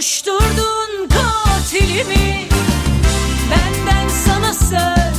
Konuşturdun katilimi. Benden sana söz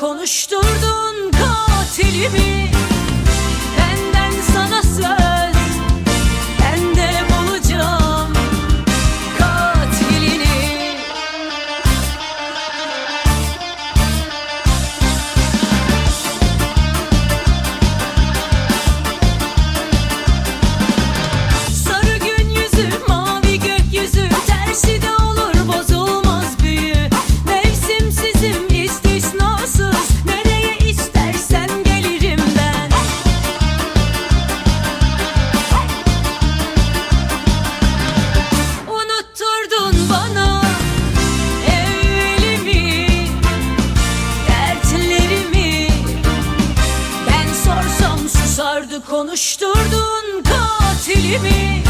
konuşturdun katilimi Susardı konuşturdun katilimi